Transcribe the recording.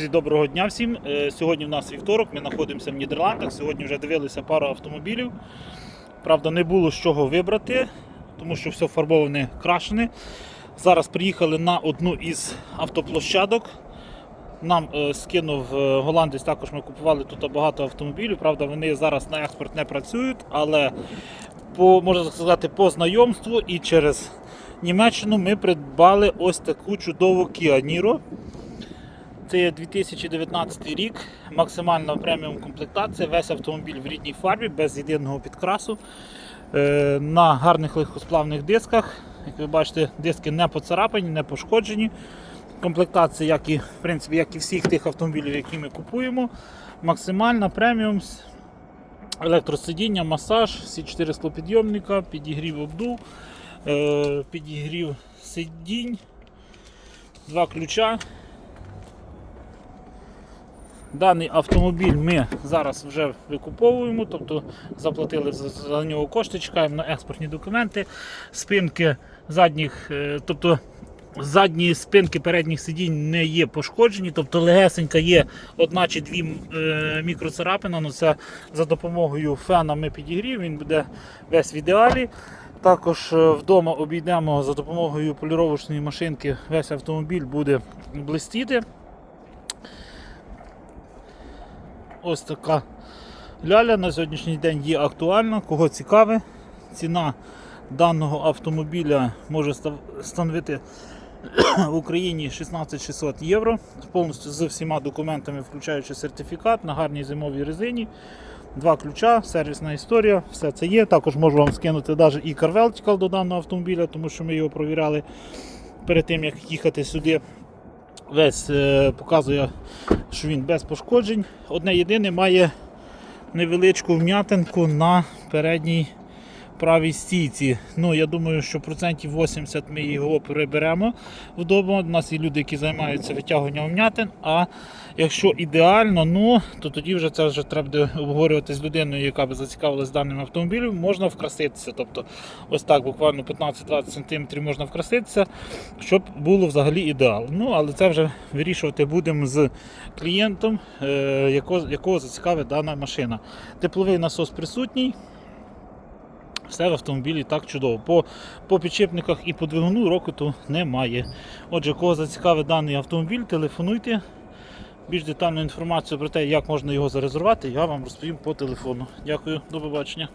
Доброго дня всім. Е, Сьогодні в нас вівторок, ми знаходимося в Нідерландах. Сьогодні вже дивилися пару автомобілів. Правда, не було з чого вибрати, тому що все фарбоване крашене. Зараз приїхали на одну із автоплощадок. Нам е, скинув е, голландець, також ми купували тут багато автомобілів. Правда, вони зараз на експорт не працюють, але по, можна сказати, по знайомству і через Німеччину ми придбали ось таку чудову Kia Niro. Це 2019 рік, максимальна преміум комплектація, весь автомобіль в рідній фарбі, без єдиного підкрасу. Е, На гарних легкосплавних дисках. Як ви бачите, диски не поцарапані, не пошкоджені. Комплектація, як і, в принципі, як і всіх тих автомобілів, які ми купуємо. Максимальна преміум, електросидіння, масаж, всі 4 склопідйомника, підігрів обдув, е, підігрів сидінь, два ключа. Даний автомобіль ми зараз вже викуповуємо, тобто заплатили за, нього кошти, чекаємо на експортні документи, спинки задніх, е, тобто задні спинки передніх сидінь не є пошкоджені, тобто легесенька є одна чи дві е, мікроцарапини, але це за допомогою фена ми підігрів, він буде весь в ідеалі. Також е, вдома обійдемо за допомогою поліровочної машинки, весь автомобіль буде блистіти. Ось така ляля на сьогоднішній день є актуальна. Кого цікаве, ціна даного автомобіля може становити в Україні 16 600 євро. Повністю з всіма документами, включаючи сертифікат на гарній зимовій резині. Два ключа, сервісна історія, все це є. Також можу вам скинути навіть і CarVertical до даного автомобіля, тому що ми його провіряли перед тим, як їхати сюди. Весь е, показує, що він без пошкоджень. Одне єдине має невеличку вм'ятинку на передній правій стійці. Ну, я думаю, що процентів 80 ми його приберемо вдома. У нас є люди, які займаються витягуванням вм'ятин. А якщо ідеально, ну то тоді вже це вже треба буде обговорювати з людиною, яка би зацікавилась даним автомобілем. Можна вкраситися. Тобто, ось так буквально 15-20 см можна вкраситися, щоб було взагалі ідеал. Ну, але це вже вирішувати будемо з клієнтом, е, якого, якого зацікавить дана машина. Тепловий насос присутній. Все в автомобілі так чудово. По, по підшипниках і по двигуну рокоту немає. Отже, кого зацікавить даний автомобіль, телефонуйте. Більш детальну інформацію про те, як можна його зарезервувати, я вам розповім по телефону. Дякую, до побачення.